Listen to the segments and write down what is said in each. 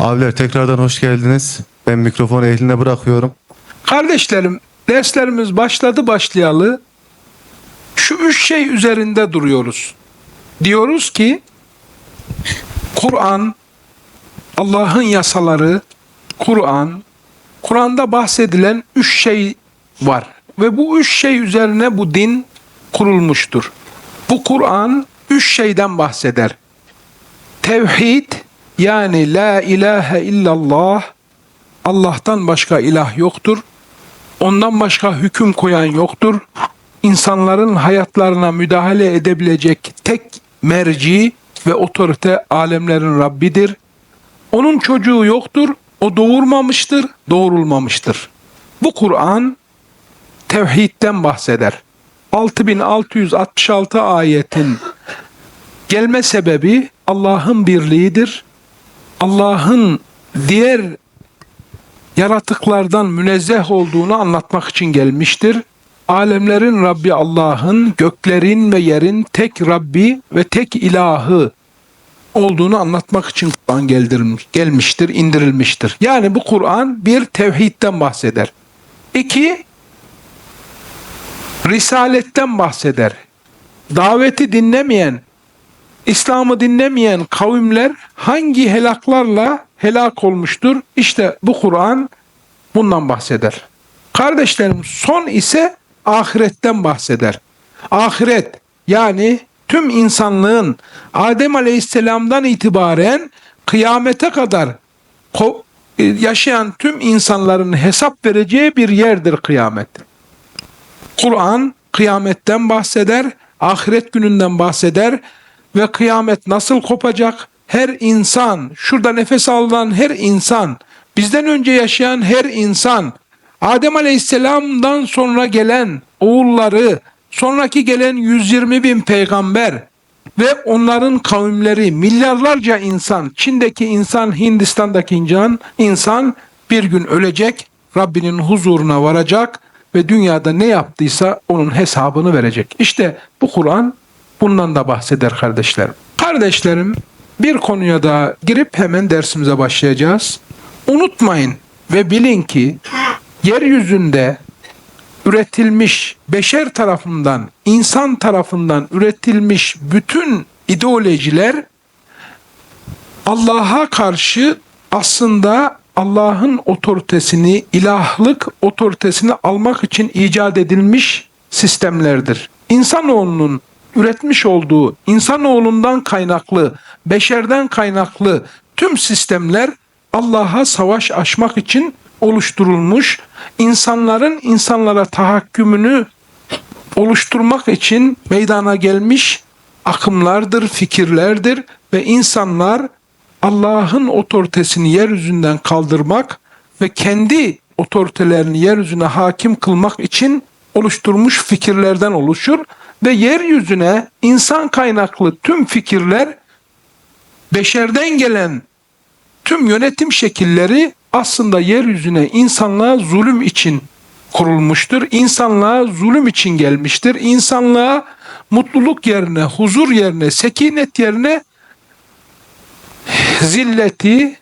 Abiler tekrardan hoş geldiniz. Ben mikrofonu eline bırakıyorum. Kardeşlerim, derslerimiz başladı başlayalı şu üç şey üzerinde duruyoruz. Diyoruz ki Kur'an, Allah'ın yasaları, Kur'an, Kur'an'da bahsedilen üç şey var. Ve bu üç şey üzerine bu din kurulmuştur. Bu Kur'an üç şeyden bahseder. Tevhid yani la ilahe illallah Allah'tan başka ilah yoktur. Ondan başka hüküm koyan yoktur. İnsanların hayatlarına müdahale edebilecek tek merci ve otorite alemlerin Rabbidir. Onun çocuğu yoktur. O doğurmamıştır, doğurulmamıştır. Bu Kur'an tevhidden bahseder. 6666 ayetin gelme sebebi Allah'ın birliğidir. Allah'ın diğer yaratıklardan münezzeh olduğunu anlatmak için gelmiştir. Alemlerin Rabbi Allah'ın, göklerin ve yerin tek Rabbi ve tek ilahı olduğunu anlatmak için Kur'an gelmiştir, indirilmiştir. Yani bu Kur'an bir tevhidden bahseder. İki, risaletten bahseder. Daveti dinlemeyen, İslam'ı dinlemeyen kavimler hangi helaklarla helak olmuştur? İşte bu Kur'an bundan bahseder. Kardeşlerim son ise ahiretten bahseder. Ahiret yani tüm insanlığın Adem Aleyhisselam'dan itibaren kıyamete kadar yaşayan tüm insanların hesap vereceği bir yerdir kıyamet. Kur'an kıyametten bahseder, ahiret gününden bahseder ve kıyamet nasıl kopacak? Her insan, şurada nefes alınan her insan, bizden önce yaşayan her insan, Adem Aleyhisselam'dan sonra gelen oğulları, sonraki gelen 120 bin peygamber ve onların kavimleri, milyarlarca insan, Çin'deki insan, Hindistan'daki insan, insan bir gün ölecek, Rabbinin huzuruna varacak ve dünyada ne yaptıysa onun hesabını verecek. İşte bu Kur'an bundan da bahseder kardeşlerim. Kardeşlerim bir konuya da girip hemen dersimize başlayacağız. Unutmayın ve bilin ki yeryüzünde üretilmiş beşer tarafından, insan tarafından üretilmiş bütün ideolojiler Allah'a karşı aslında Allah'ın otoritesini, ilahlık otoritesini almak için icat edilmiş sistemlerdir. İnsanoğlunun üretmiş olduğu, insanoğlundan kaynaklı, beşerden kaynaklı tüm sistemler Allah'a savaş açmak için oluşturulmuş, insanların insanlara tahakkümünü oluşturmak için meydana gelmiş akımlardır, fikirlerdir ve insanlar Allah'ın otoritesini yeryüzünden kaldırmak ve kendi otoritelerini yeryüzüne hakim kılmak için oluşturmuş fikirlerden oluşur ve yeryüzüne insan kaynaklı tüm fikirler beşerden gelen tüm yönetim şekilleri aslında yeryüzüne insanlığa zulüm için kurulmuştur. İnsanlığa zulüm için gelmiştir. İnsanlığa mutluluk yerine, huzur yerine, sekinet yerine zilleti,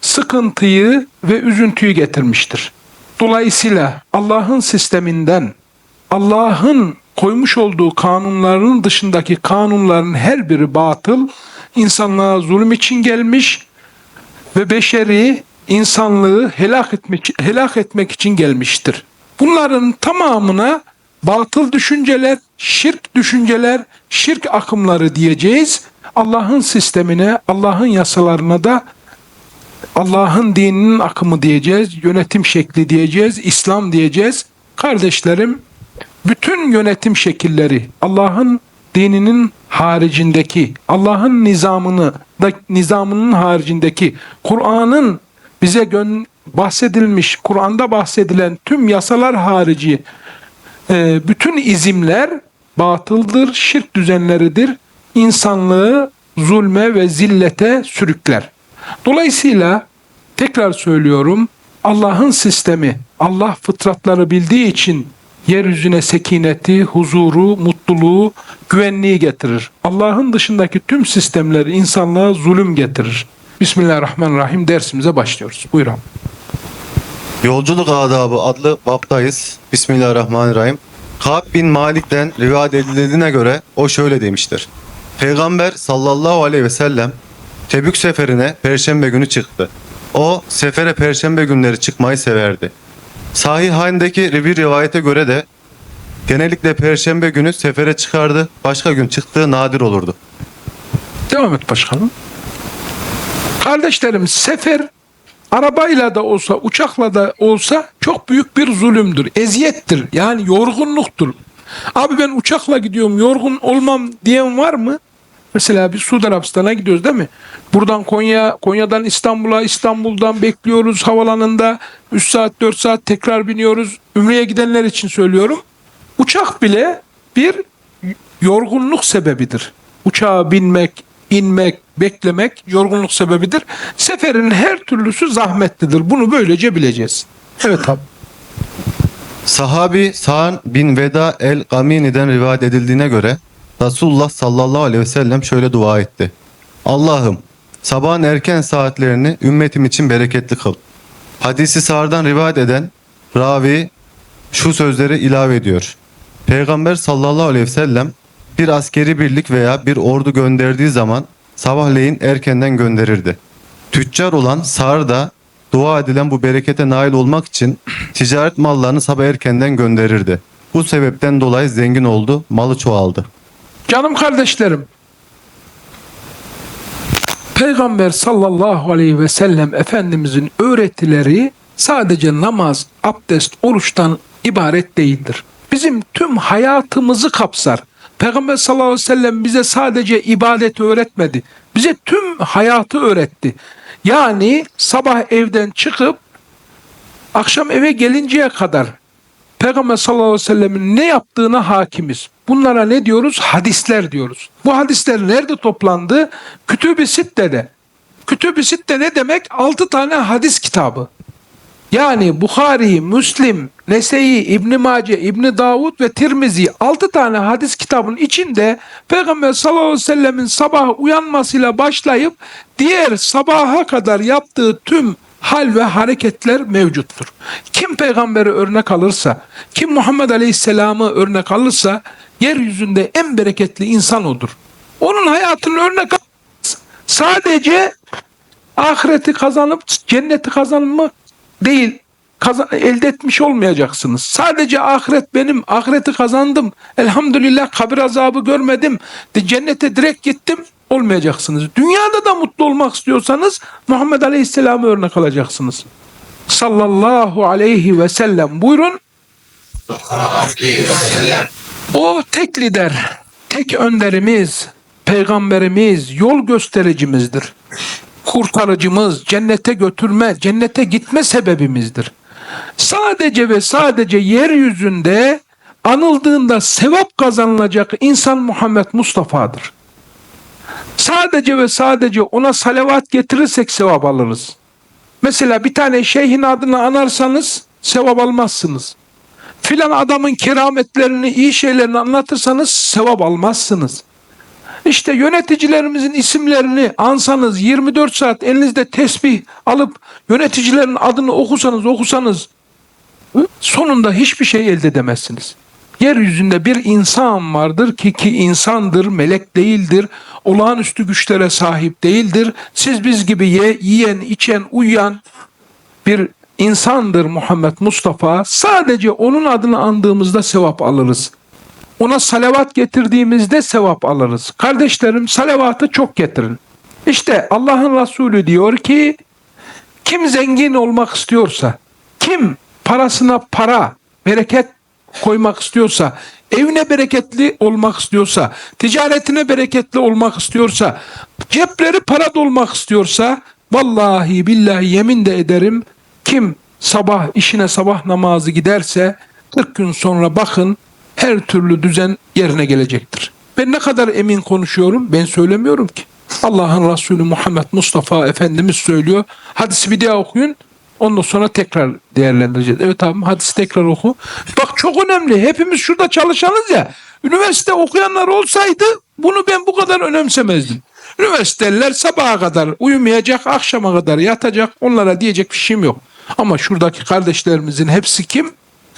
sıkıntıyı ve üzüntüyü getirmiştir. Dolayısıyla Allah'ın sisteminden, Allah'ın koymuş olduğu kanunların dışındaki kanunların her biri batıl, insanlığa zulüm için gelmiş ve beşeri insanlığı helak etmek, helak etmek için gelmiştir. Bunların tamamına batıl düşünceler, şirk düşünceler, şirk akımları diyeceğiz. Allah'ın sistemine, Allah'ın yasalarına da Allah'ın dininin akımı diyeceğiz, yönetim şekli diyeceğiz, İslam diyeceğiz. Kardeşlerim, bütün yönetim şekilleri Allah'ın dininin haricindeki, Allah'ın nizamını da nizamının haricindeki, Kur'an'ın bize gön bahsedilmiş, Kur'an'da bahsedilen tüm yasalar harici e, bütün izimler batıldır, şirk düzenleridir. İnsanlığı zulme ve zillete sürükler. Dolayısıyla tekrar söylüyorum Allah'ın sistemi, Allah fıtratları bildiği için yeryüzüne sekineti, huzuru, mutluluğu, güvenliği getirir. Allah'ın dışındaki tüm sistemleri insanlığa zulüm getirir. Bismillahirrahmanirrahim dersimize başlıyoruz. Buyur abi. Yolculuk Adabı adlı baptayız. Bismillahirrahmanirrahim. Ka'b bin Malik'ten rivayet edildiğine göre o şöyle demiştir. Peygamber sallallahu aleyhi ve sellem Tebük seferine perşembe günü çıktı. O sefere perşembe günleri çıkmayı severdi. Sahihindeki bir rivayete göre de genellikle perşembe günü sefere çıkardı. Başka gün çıktığı nadir olurdu. Devam et başkanım. Kardeşlerim sefer arabayla da olsa uçakla da olsa çok büyük bir zulümdür. Eziyettir. Yani yorgunluktur. Abi ben uçakla gidiyorum yorgun olmam diyen var mı? Mesela bir Suudi Arabistan'a gidiyoruz değil mi? Buradan Konya, Konya'dan İstanbul'a, İstanbul'dan bekliyoruz havalanında. 3 saat 4 saat tekrar biniyoruz. Ümre'ye gidenler için söylüyorum. Uçak bile bir yorgunluk sebebidir. Uçağa binmek, inmek, beklemek yorgunluk sebebidir. Seferin her türlüsü zahmetlidir. Bunu böylece bileceğiz. Evet abi. Sahabi Sa'an bin Veda el-Gamini'den rivayet edildiğine göre Resulullah sallallahu aleyhi ve sellem şöyle dua etti. Allah'ım sabahın erken saatlerini ümmetim için bereketli kıl. Hadisi Sa'dan rivayet eden ravi şu sözleri ilave ediyor. Peygamber sallallahu aleyhi ve sellem bir askeri birlik veya bir ordu gönderdiği zaman sabahleyin erkenden gönderirdi. Tüccar olan Sa'ır da dua edilen bu berekete nail olmak için ticaret mallarını sabah erkenden gönderirdi. Bu sebepten dolayı zengin oldu, malı çoğaldı. Canım kardeşlerim. Peygamber sallallahu aleyhi ve sellem Efendimizin öğretileri sadece namaz, abdest, oruçtan ibaret değildir. Bizim tüm hayatımızı kapsar. Peygamber sallallahu aleyhi ve sellem bize sadece ibadet öğretmedi. Bize tüm hayatı öğretti. Yani sabah evden çıkıp akşam eve gelinceye kadar Peygamber sallallahu aleyhi ve sellemin ne yaptığına hakimiz. Bunlara ne diyoruz? Hadisler diyoruz. Bu hadisler nerede toplandı? Kütüb-i Sitte'de. Kütüb-i Sitte ne demek? 6 tane hadis kitabı. Yani Bukhari, Müslim, Nese'yi, İbn Mace, İbn Davud ve Tirmizi 6 tane hadis kitabının içinde Peygamber sallallahu aleyhi ve sellemin sabah uyanmasıyla başlayıp diğer sabaha kadar yaptığı tüm hal ve hareketler mevcuttur. Kim peygamberi örnek alırsa, kim Muhammed Aleyhisselam'ı örnek alırsa yeryüzünde en bereketli insan odur. Onun hayatını örnek al. Sadece ahireti kazanıp cenneti kazanmak değil kazan, elde etmiş olmayacaksınız. Sadece ahiret benim, ahireti kazandım. Elhamdülillah kabir azabı görmedim. De cennete direkt gittim olmayacaksınız. Dünyada da mutlu olmak istiyorsanız Muhammed Aleyhisselam'ı örnek alacaksınız. Sallallahu aleyhi ve sellem. Buyurun. O tek lider, tek önderimiz, peygamberimiz, yol göstericimizdir. Kurtarıcımız, cennete götürme, cennete gitme sebebimizdir. Sadece ve sadece yeryüzünde anıldığında sevap kazanılacak insan Muhammed Mustafa'dır. Sadece ve sadece ona salavat getirirsek sevap alırız. Mesela bir tane şeyhin adını anarsanız sevap almazsınız. Filan adamın kerametlerini, iyi şeylerini anlatırsanız sevap almazsınız. İşte yöneticilerimizin isimlerini ansanız 24 saat elinizde tesbih alıp yöneticilerin adını okusanız okusanız sonunda hiçbir şey elde edemezsiniz. Yeryüzünde bir insan vardır ki ki insandır, melek değildir, olağanüstü güçlere sahip değildir. Siz biz gibi ye, yiyen, içen, uyuyan bir insandır Muhammed Mustafa. Sadece onun adını andığımızda sevap alırız. Ona salavat getirdiğimizde sevap alırız. Kardeşlerim salavatı çok getirin. İşte Allah'ın Resulü diyor ki kim zengin olmak istiyorsa, kim parasına para, bereket koymak istiyorsa, evine bereketli olmak istiyorsa, ticaretine bereketli olmak istiyorsa, cepleri para dolmak istiyorsa, vallahi billahi yemin de ederim kim sabah işine sabah namazı giderse 40 gün sonra bakın her türlü düzen yerine gelecektir. Ben ne kadar emin konuşuyorum ben söylemiyorum ki. Allah'ın Resulü Muhammed Mustafa Efendimiz söylüyor. Hadisi bir daha okuyun. Ondan sonra tekrar değerlendireceğiz. Evet abi hadisi tekrar oku. Bak çok önemli. Hepimiz şurada çalışanız ya. Üniversite okuyanlar olsaydı bunu ben bu kadar önemsemezdim. Üniversiteliler sabaha kadar uyumayacak, akşama kadar yatacak. Onlara diyecek bir şeyim yok. Ama şuradaki kardeşlerimizin hepsi kim?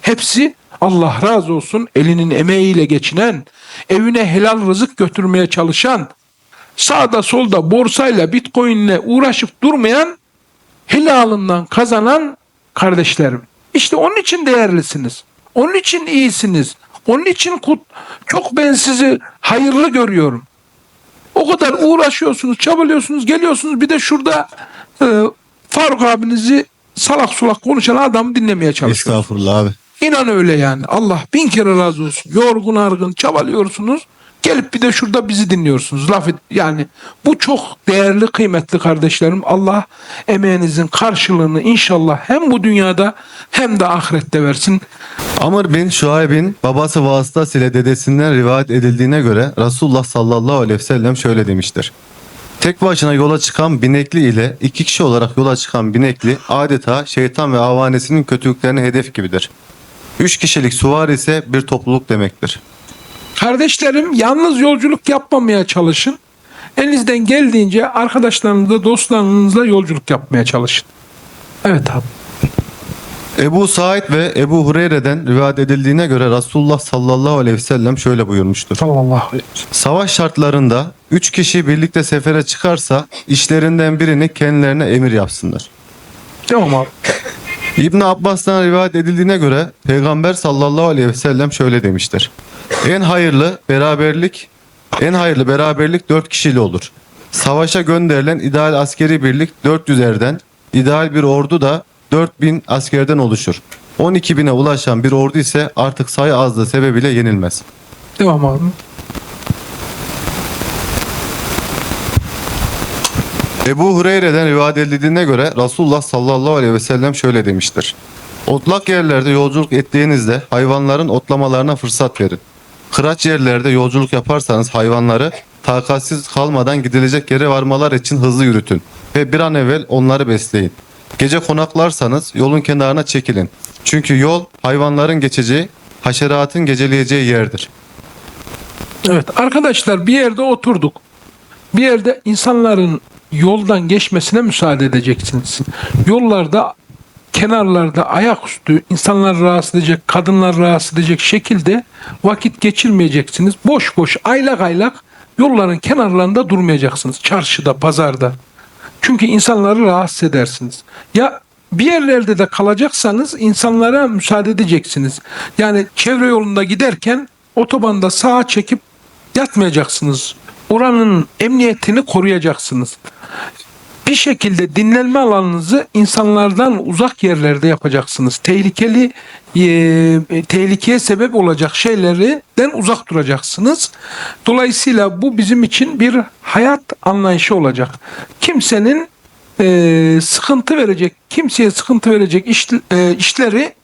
Hepsi Allah razı olsun elinin emeğiyle geçinen, evine helal rızık götürmeye çalışan, sağda solda borsayla, bitcoinle uğraşıp durmayan, helalından kazanan kardeşlerim. İşte onun için değerlisiniz. Onun için iyisiniz. Onun için kut, çok ben sizi hayırlı görüyorum. O kadar uğraşıyorsunuz, çabalıyorsunuz, geliyorsunuz bir de şurada e, Faruk abinizi salak sulak konuşan adam dinlemeye çalışıyorsunuz. Estağfurullah abi. İnan öyle yani. Allah bin kere razı olsun. Yorgun argın çabalıyorsunuz. Gelip bir de şurada bizi dinliyorsunuz. Laf et, yani bu çok değerli kıymetli kardeşlerim. Allah emeğinizin karşılığını inşallah hem bu dünyada hem de ahirette versin. Amr bin Şuayb'in babası vasıtasıyla dedesinden rivayet edildiğine göre Resulullah sallallahu aleyhi ve sellem şöyle demiştir. Tek başına yola çıkan binekli ile iki kişi olarak yola çıkan binekli adeta şeytan ve avanesinin kötülüklerine hedef gibidir. Üç kişilik suvari ise bir topluluk demektir. Kardeşlerim yalnız yolculuk yapmamaya çalışın. Elinizden geldiğince arkadaşlarınızla, dostlarınızla yolculuk yapmaya çalışın. Evet abi. Ebu Said ve Ebu Hureyre'den rivayet edildiğine göre Resulullah sallallahu aleyhi ve sellem şöyle buyurmuştur. Sallallahu aleyhi ve sellem. Savaş şartlarında üç kişi birlikte sefere çıkarsa işlerinden birini kendilerine emir yapsınlar. Devam abi. İbn Abbas'tan rivayet edildiğine göre Peygamber sallallahu aleyhi ve sellem şöyle demiştir. En hayırlı beraberlik en hayırlı beraberlik dört kişili olur. Savaşa gönderilen ideal askeri birlik 400 erden, ideal bir ordu da 4000 askerden oluşur. 12 bine ulaşan bir ordu ise artık sayı azlığı sebebiyle yenilmez. Devam abi. Ebu Hureyre'den rivayet edildiğine göre Resulullah sallallahu aleyhi ve sellem şöyle demiştir. Otlak yerlerde yolculuk ettiğinizde hayvanların otlamalarına fırsat verin. Kıraç yerlerde yolculuk yaparsanız hayvanları takatsiz kalmadan gidilecek yere varmalar için hızlı yürütün ve bir an evvel onları besleyin. Gece konaklarsanız yolun kenarına çekilin. Çünkü yol hayvanların geçeceği, haşeratın geceleyeceği yerdir. Evet arkadaşlar bir yerde oturduk. Bir yerde insanların yoldan geçmesine müsaade edeceksiniz. Yollarda kenarlarda ayaküstü insanlar rahatsız edecek, kadınlar rahatsız edecek şekilde vakit geçirmeyeceksiniz. Boş boş aylak aylak yolların kenarlarında durmayacaksınız. Çarşıda, pazarda. Çünkü insanları rahatsız edersiniz. Ya bir yerlerde de kalacaksanız insanlara müsaade edeceksiniz. Yani çevre yolunda giderken otobanda sağa çekip yatmayacaksınız. Oranın emniyetini koruyacaksınız. Bir şekilde dinlenme alanınızı insanlardan uzak yerlerde yapacaksınız. Tehlikeli e, tehlikeye sebep olacak şeylerden uzak duracaksınız. Dolayısıyla bu bizim için bir hayat anlayışı olacak. Kimsenin e, sıkıntı verecek, kimseye sıkıntı verecek iş, e, işleri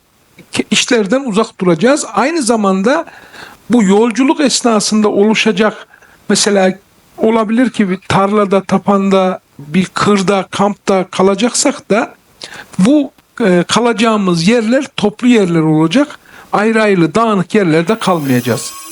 işlerden uzak duracağız. Aynı zamanda bu yolculuk esnasında oluşacak mesela olabilir ki bir tarlada, tapanda, bir kırda, kampta kalacaksak da bu e, kalacağımız yerler toplu yerler olacak. Ayrı ayrı dağınık yerlerde kalmayacağız.